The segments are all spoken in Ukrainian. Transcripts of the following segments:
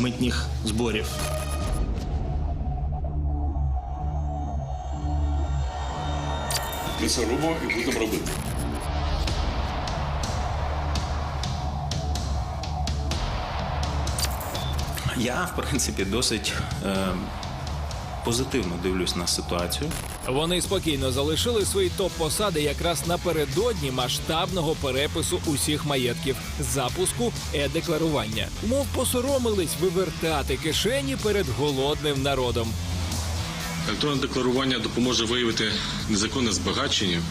митніх зборів. Лісорубо і будемо робити. Я, в принципі, досить е, позитивно дивлюсь на ситуацію. Вони спокійно залишили свої топ-посади якраз напередодні масштабного перепису усіх маєтків запуску е-декларування. Мов посоромились вивертати кишені перед голодним народом. Електронне декларування допоможе виявити незаконне збагачення е,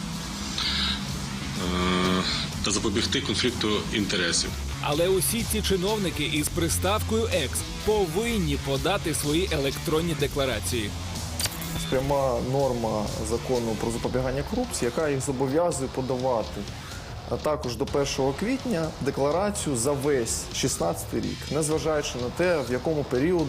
та запобігти конфлікту інтересів. Але усі ці чиновники із приставкою «екс» повинні подати свої електронні декларації. пряма норма закону про запобігання корупції, яка їх зобов'язує подавати. А також до 1 квітня декларацію за весь 16 рік, незважаючи на те, в якому періоді,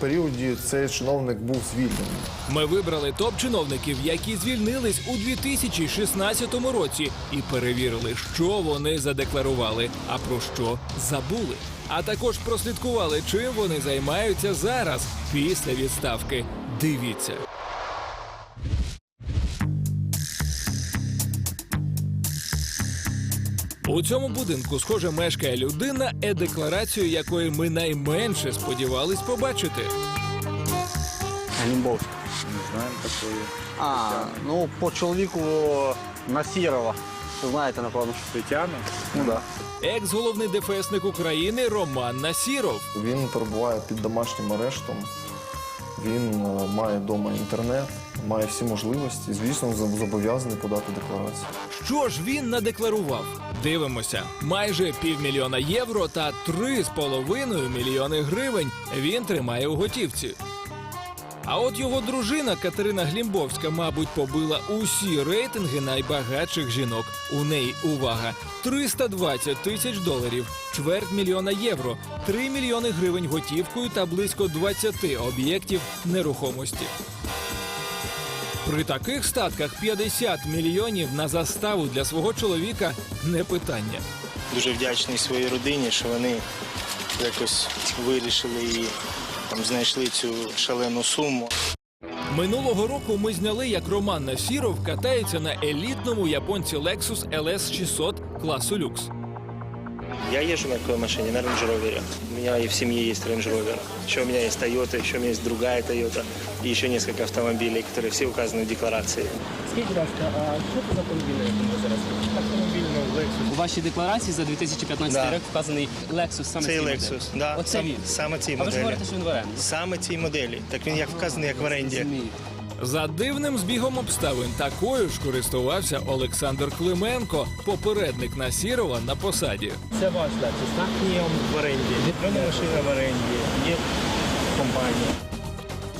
періоді цей чиновник був звільнений. Ми вибрали топ-чиновників, які звільнились у 2016 році, і перевірили, що вони задекларували, а про що забули. А також прослідкували, чим вони займаються зараз після відставки. Дивіться. У цьому будинку, схоже, мешкає людина, е-декларацію якої ми найменше сподівались побачити. Глімбовський. Не знаємо такої. А, ну по чоловіку Насірова. Ви знаєте, напевно. Тетяна? Ну так. Да. Екс-головний ДФСник України Роман Насіров. Він перебуває під домашнім арештом. Він е, має вдома інтернет, має всі можливості. Звісно, зобов'язаний подати декларацію. Що ж він надекларував? Дивимося. Майже півмільйона євро та три з половиною мільйони гривень він тримає у готівці. А от його дружина Катерина Глімбовська, мабуть, побила усі рейтинги найбагатших жінок. У неї увага 320 тисяч доларів, чверть мільйона євро, 3 мільйони гривень готівкою та близько 20 об'єктів нерухомості. При таких статках 50 мільйонів на заставу для свого чоловіка не питання. дуже вдячний своїй родині, що вони якось вирішили і там знайшли цю шалену суму. Минулого року ми зняли, як Роман Насіров катається на елітному японці Lexus LS 600 класу люкс. Я езжу на такой машине, на Range Rover. У меня и в семье есть Range Rover. Еще у меня есть Toyota, еще у меня есть другая Toyota. И еще несколько автомобилей, которые все указаны в декларации. Скажіть, будь ласка, а що це за автомобіль, який ви зараз? Автомобиль, ну, Lexus. У вашій декларації за 2015 Да. рік вказаний Lexus саме Цей модель. Lexus, да, Оце сам- він. саме цій А ви ж моделі. говорите, що він в оренді. Саме цій моделі. Так він як вказаний, як в оренді. Розумію. За дивним збігом обставин такою ж користувався Олександр Клименко, попередник Насірова на посаді. Це ваш Lexus, так? Ні, він в оренді. В мене машина в оренді. Є компанія.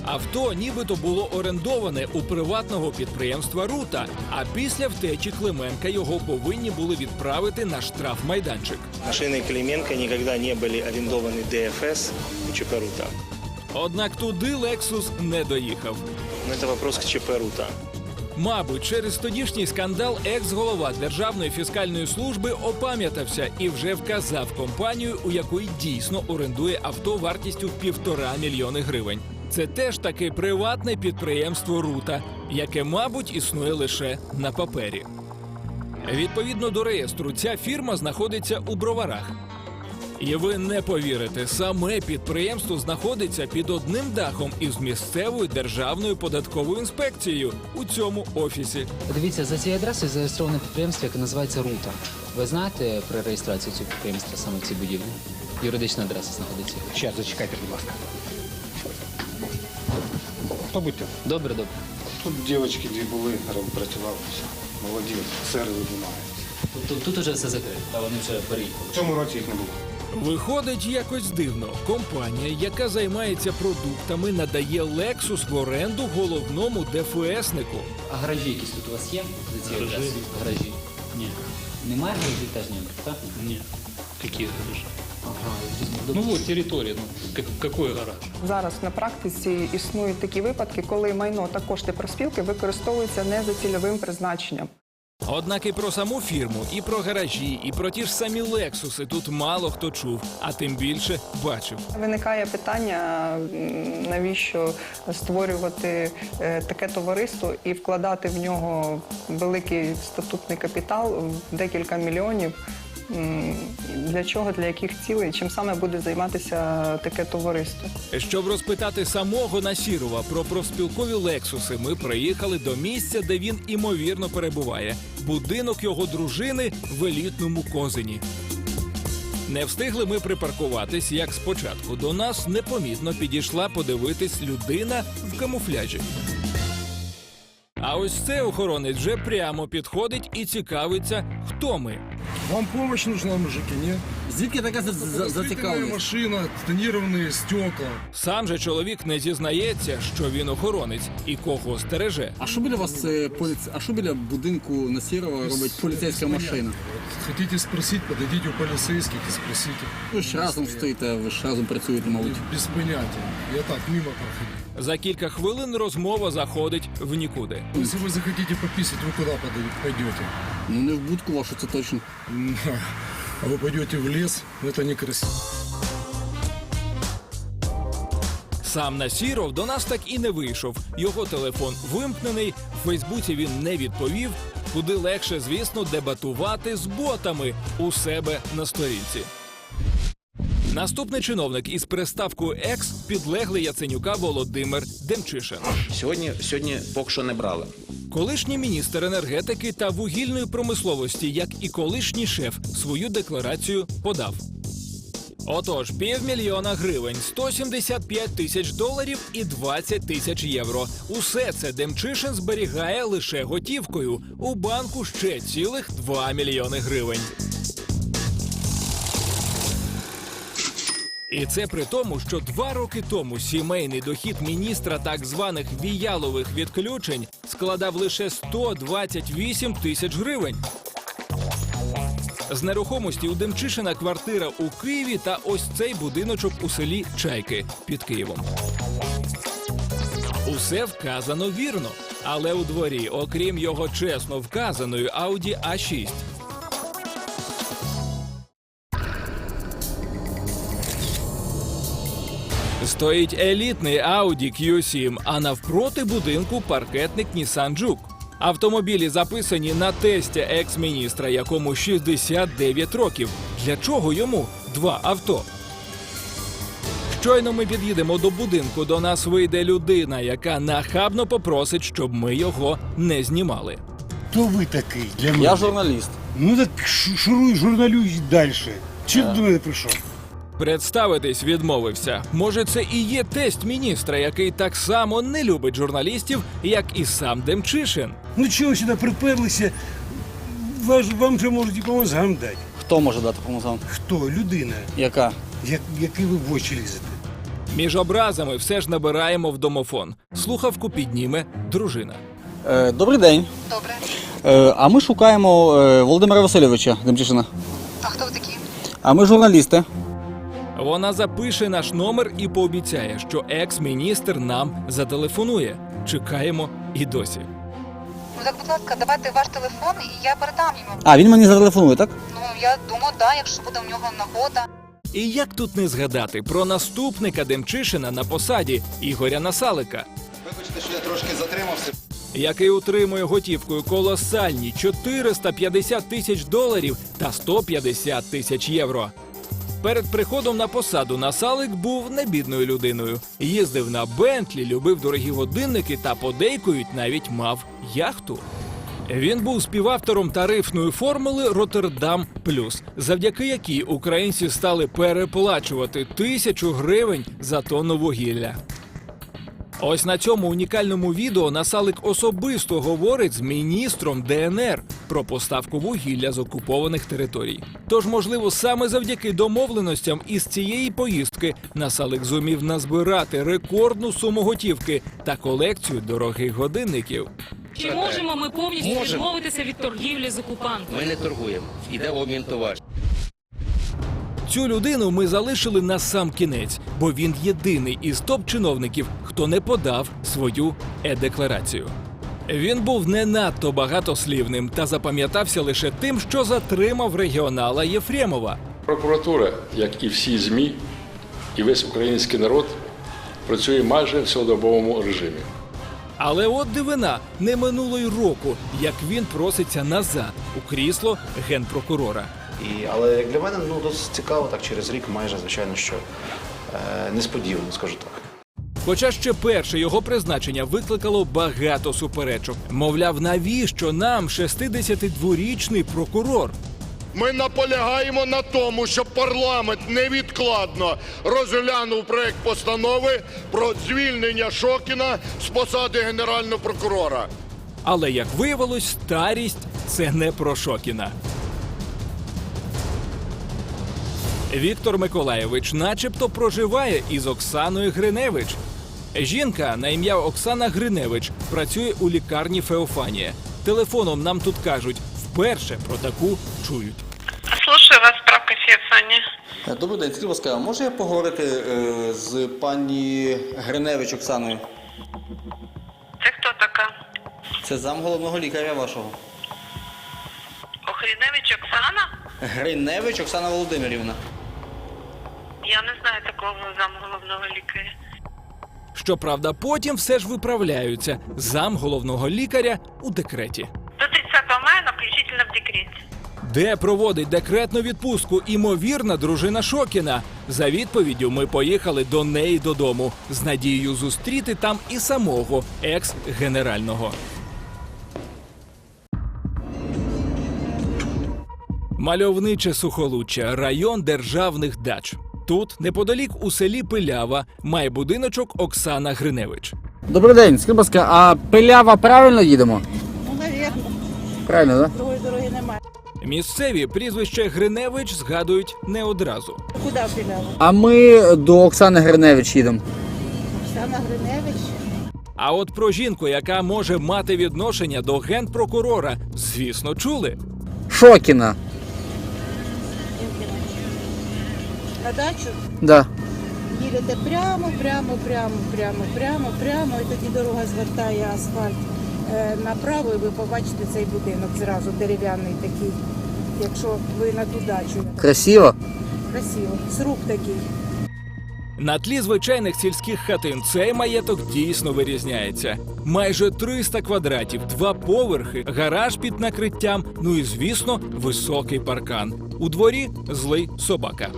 Авто нібито було орендоване у приватного підприємства Рута. А після втечі Клименка його повинні були відправити на штрафмайданчик. Машины Клименко никогда не были арендованы ДФС и ЧП «Рута». Однак туди Лексус не доїхав. Но это вопрос к ЧП «Рута». Мабуть, через тодішній скандал екс-голова Державної фіскальної служби опам'ятався і вже вказав компанію, у якої дійсно орендує авто вартістю півтора мільйони гривень. Це теж таке приватне підприємство Рута, яке, мабуть, існує лише на папері. Відповідно до реєстру, ця фірма знаходиться у броварах. І ви не повірите, саме підприємство знаходиться під одним дахом із місцевою державною податковою інспекцією у цьому офісі. Дивіться, за цією адресою зареєстроване підприємство, яке називається Рута. Ви знаєте про реєстрацію цього підприємства саме в цій будівлі? Юридична адреса знаходиться. Ще зачекайте, будь ласка. Побудьте. Добре, добре. Тут дівчатки дві були, працювали. Молоді, сери вибивають. Тут, тут уже все закрито, а вони вже переїхали. В цьому році їх не було. Виходить якось дивно. Компанія, яка займається продуктами, надає Lexus в оренду головному ДФСнику. А гаражі якісь тут у вас є за цією адресою? Гаражі? Ні. Немає гаражів теж ніяких, так? Нет. Какие гаражи? Ага, Ну вот территория, ну как- какой гараж? Зараз на практиці існують такі випадки, коли майно та кошти проспілки використовуються не за цільовим призначенням. Однак і про саму фірму, і про гаражі, і про ті ж самі лексуси тут мало хто чув, а тим більше бачив. Виникає питання, навіщо створювати е, таке товариство і вкладати в нього великий статутний капітал в декілька мільйонів. Для чого, для яких цілей, чим саме буде займатися таке товариство? Щоб розпитати самого Насірова про профспілкові лексуси, ми приїхали до місця, де він імовірно перебуває. Будинок його дружини в елітному козині. Не встигли ми припаркуватись, як спочатку до нас непомітно підійшла подивитись людина в камуфляжі. А ось це охоронець вже прямо підходить і цікавиться, хто ми. Вам помощь нужна, мужики, нет? Звідки така Розбитая машина, тонированные стекла. Сам же чоловік не зізнається, що він охоронець і кого стереже. А що біля вас це поліц... А що біля будинку Насірова робить поліцейська машина? Хотите спросить, подойдите у полицейских и спросите. Ви ж разом стоїте, ви ж разом працюєте, мабуть. Без понятия. Я так, мимо проходил. За кілька хвилин розмова заходить в нікуди. Если вы захотите пописать, вы куда подой- пойдете? Ну не в будку вашу, це точно. А вы пойдете в лес? Это некрасиво. Сам Насіров до нас так і не вийшов. Його телефон вимкнений, в Фейсбуці він не відповів. Куди легше, звісно, дебатувати з ботами у себе на сторінці. Наступний чиновник із приставкою Екс підлеглий Яценюка Володимир Демчишин. Сьогодні, сьогодні поки що не брали. Колишній міністр енергетики та вугільної промисловості, як і колишній шеф, свою декларацію подав. Отож, півмільйона гривень, 175 тисяч доларів і 20 тисяч євро. Усе це Демчишин зберігає лише готівкою. У банку ще цілих 2 мільйони гривень. І це при тому, що два роки тому сімейний дохід міністра так званих віялових відключень складав лише 128 тисяч гривень. З нерухомості у Демчишина квартира у Києві та ось цей будиночок у селі Чайки під Києвом. Усе вказано вірно, але у дворі, окрім його чесно вказаної Audi A6, Стоїть елітний Audi Q7, а навпроти будинку паркетник Nissan Juke. Автомобілі записані на тесті екс-міністра, якому 69 років. Для чого йому два авто? Щойно ми під'їдемо до будинку, до нас вийде людина, яка нахабно попросить, щоб ми його не знімали. Хто ви такий для мене? Я журналіст. Ну так шуруй журналюй далі. Чи до мене прийшов? Представитись відмовився. Може, це і є тесть міністра, який так само не любить журналістів, як і сам Демчишин. Ну чого сюди приперлися? Ваш, вам же можуть і по мозгам дати. Хто може дати помогти? Хто? Людина, Яка? як, який ви в очі лізете. Між образами все ж набираємо в домофон. Слухавку підніме дружина. Е, добрий день. Добре. Е, а ми шукаємо е, Володимира Васильовича Демчишина. А хто ви такі? А ми журналісти. Вона запише наш номер і пообіцяє, що екс-міністр нам зателефонує. Чекаємо і досі. Ну так, будь ласка, давайте ваш телефон і я передам йому. А він мені зателефонує, так? Ну я думаю, да, якщо буде в нього нагода. І як тут не згадати про наступника Демчишина на посаді Ігоря Насалика, Вибачте, що я трошки затримався. який утримує готівкою колосальні 450 тисяч доларів та 150 тисяч євро. Перед приходом на посаду Насалик був небідною людиною. Їздив на Бентлі, любив дорогі годинники та подейкують навіть мав яхту. Він був співавтором тарифної формули Роттердам Плюс, завдяки якій українці стали переплачувати тисячу гривень за тонну вугілля. Ось на цьому унікальному відео Насалик особисто говорить з міністром ДНР про поставку вугілля з окупованих територій. Тож, можливо, саме завдяки домовленостям із цієї поїздки Насалик зумів назбирати рекордну суму готівки та колекцію дорогих годинників. Чи можемо ми повністю Можемо. відмовитися від торгівлі з окупантом? Ми не торгуємо. Іде обмін товарів. Цю людину ми залишили на сам кінець, бо він єдиний із топ-чиновників, хто не подав свою е-декларацію. Він був не надто багатослівним та запам'ятався лише тим, що затримав регіонала Єфремова. Прокуратура, як і всі ЗМІ, і весь український народ працює майже в цілодобовому режимі. Але от дивина, не минуло й року, як він проситься назад у крісло генпрокурора. І, але як для мене ну, досить цікаво, так через рік майже, звичайно, що е, несподівано, скажу так. Хоча ще перше його призначення викликало багато суперечок. Мовляв, навіщо нам 62-річний прокурор? Ми наполягаємо на тому, щоб парламент невідкладно розглянув проект постанови про звільнення Шокіна з посади генерального прокурора. Але як виявилось, старість це не про Шокіна. Віктор Миколаєвич, начебто, проживає із Оксаною Гриневич. Жінка на ім'я Оксана Гриневич працює у лікарні Феофанія. Телефоном нам тут кажуть, вперше про таку чують. Слушаю вас, справка Феофанія. Е, Добрий день, скажіть, ласка, а може я поговорити е, з пані Гриневич Оксаною? Це хто така? Це зам головного лікаря вашого. Охріневич Оксана? Гриневич Оксана Володимирівна. Я не знаю такого зам головного лікаря. Щоправда, потім все ж виправляються. Зам головного лікаря у декреті. До 30 мая, включительно в декрете. Де проводить декретну відпустку імовірна дружина Шокіна? За відповіддю ми поїхали до неї додому з надією зустріти там і самого екс-генерального. Мальовниче сухолуччя, район державних дач. Тут, неподалік у селі Пилява, має будиночок Оксана Гриневич. Добрий день, скажіть, будь ласка, а пилява правильно їдемо? Ну, навірно. Правильно, так? Другої дороги немає. Місцеві прізвище Гриневич згадують не одразу. Куди піляла? А ми до Оксани Гриневич їдемо. Оксана Гриневич. А от про жінку, яка може мати відношення до генпрокурора, звісно, чули. Шокіна. На дачу Да. їдете прямо, прямо, прямо, прямо, прямо, прямо, і тоді дорога звертає асфальт е, направо, і ви побачите цей будинок зразу, дерев'яний такий. Якщо ви на ту дачу. Красиво. Красиво. Сруб такий. На тлі звичайних сільських хатин цей маєток дійсно вирізняється. Майже 300 квадратів, два поверхи, гараж під накриттям, ну і звісно, високий паркан. У дворі злий собака.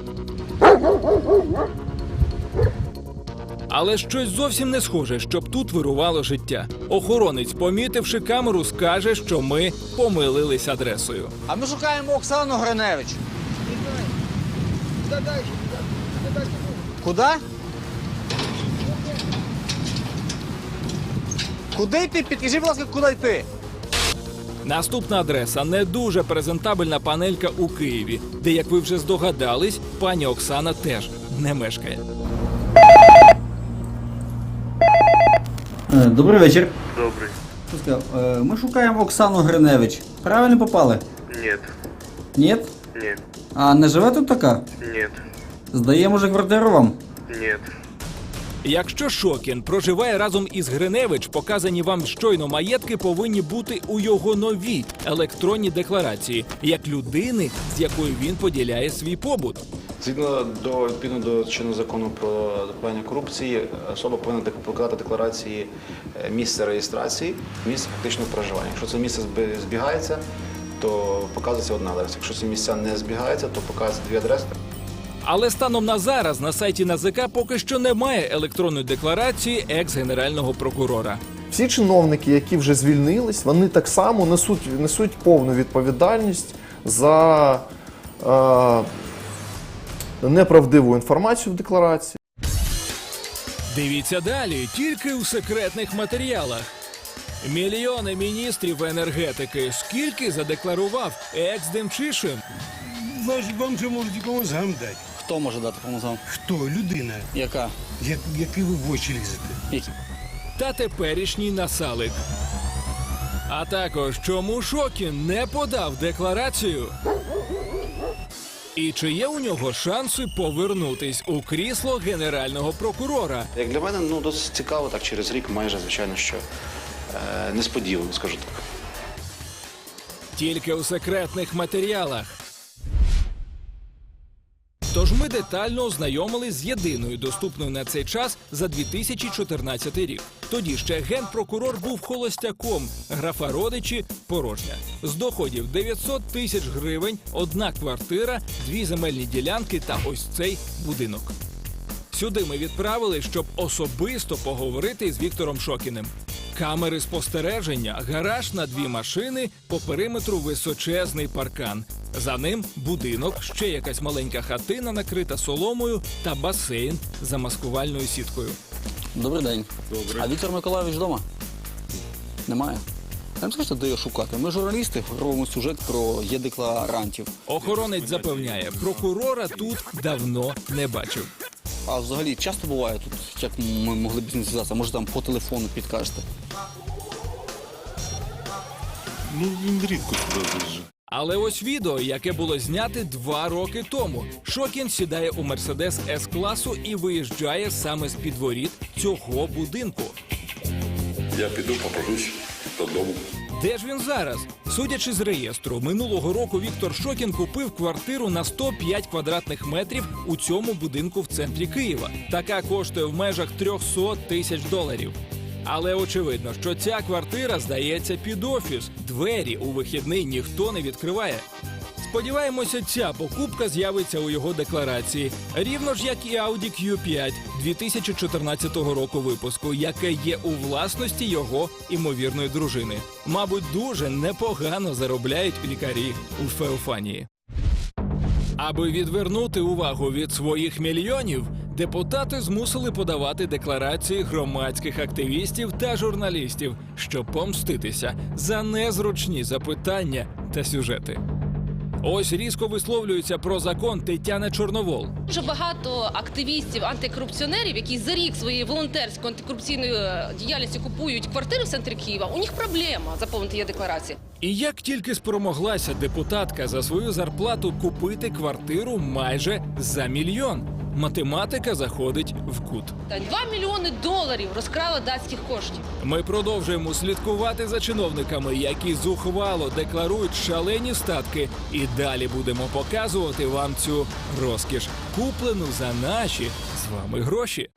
Але щось зовсім не схоже, щоб тут вирувало життя. Охоронець, помітивши камеру, скаже, що ми помилились адресою. А ми шукаємо Оксану Гриневич. Куди? Куди йти? Підкажіть, будь ласка, куди йти? Наступна адреса не дуже презентабельна панелька у Києві, де, як ви вже здогадались, пані Оксана теж не мешкає. Е, Добрий вечір. Добрый. Будь е, Ми шукаємо Оксану Гриневич. Правильно попали? Нет. Ні? Нет. А не живе тут така? Нет. Здає, може, квартиру вам? Нет. Якщо Шокін проживає разом із Гриневич, показані вам щойно маєтки повинні бути у його новій електронній декларації, як людини, з якою він поділяє свій побут. Згідно до відповідно до чинного закону про запобігання корупції, особа повинна показати декларації е, місце реєстрації, місце фактичного проживання. Якщо це місце збі- збігається, то показується одна адреса. Якщо ці місця не збігаються, то показується дві адреси. Але станом на зараз на сайті НАЗК поки що немає електронної декларації екс-генерального прокурора. Всі чиновники, які вже звільнились, вони так само несуть, несуть повну відповідальність за е, неправдиву інформацію в декларації. Дивіться далі, тільки у секретних матеріалах. Мільйони міністрів енергетики. Скільки задекларував екс-Демчишин? Вам же можуть комусь гам дати. Хто може дати комусь? Хто? Людина. Яка? Як, який ви в очі лізете? Які? та теперішній насалик. А також чому Шокін не подав декларацію? І чи є у нього шанси повернутись у крісло генерального прокурора? Як для мене ну, досить цікаво, так через рік майже, звичайно, що е, несподівано, скажу так. Тільки у секретних матеріалах. Тож ми детально ознайомились з єдиною доступною на цей час за 2014 рік. Тоді ще генпрокурор був холостяком, графа родичі порожня. З доходів 900 тисяч гривень, одна квартира, дві земельні ділянки та ось цей будинок. Сюди ми відправили, щоб особисто поговорити з Віктором Шокіним. Камери спостереження, гараж на дві машини, по периметру височезний паркан. За ним будинок, ще якась маленька хатина, накрита соломою та басейн за маскувальною сіткою. Добрий день. Добре. А Віктор Миколайович вдома? Немає. Нам скажете, де його шукати? Ми журналісти робимо сюжет про є-декларантів. Охоронець запевняє, прокурора тут давно не бачив. А взагалі часто буває тут, як ми могли б з ним зв'язатися? Може там по телефону підкажете? Ну, він рідко сюди заїжджає. Але ось відео, яке було зняте два роки тому. Шокін сідає у мерседес с класу і виїжджає саме з під воріт цього будинку. Я піду попрошусь додому. Де ж він зараз? Судячи з реєстру, минулого року Віктор Шокін купив квартиру на 105 квадратних метрів у цьому будинку в центрі Києва. Така коштує в межах 300 тисяч доларів. Але очевидно, що ця квартира здається під офіс. Двері у вихідний ніхто не відкриває. Сподіваємося, ця покупка з'явиться у його декларації, рівно ж як і Audi Q5 2014 року випуску, яке є у власності його імовірної дружини. Мабуть, дуже непогано заробляють лікарі у Феофанії. Аби відвернути увагу від своїх мільйонів, депутати змусили подавати декларації громадських активістів та журналістів, щоб помститися за незручні запитання та сюжети. Ось різко висловлюється про закон Тетяна Чорновол. Дуже багато активістів, антикорупціонерів, які за рік своєї волонтерської антикорупційної е, діяльності купують квартири в центрі Києва. У них проблема заповнити є декларації. І як тільки спромоглася депутатка за свою зарплату купити квартиру майже за мільйон, математика заходить в кут. Та 2 мільйони доларів розкрали датських коштів. Ми продовжуємо слідкувати за чиновниками, які зухвало декларують шалені статки, і далі будемо показувати вам цю розкіш, куплену за наші з вами гроші.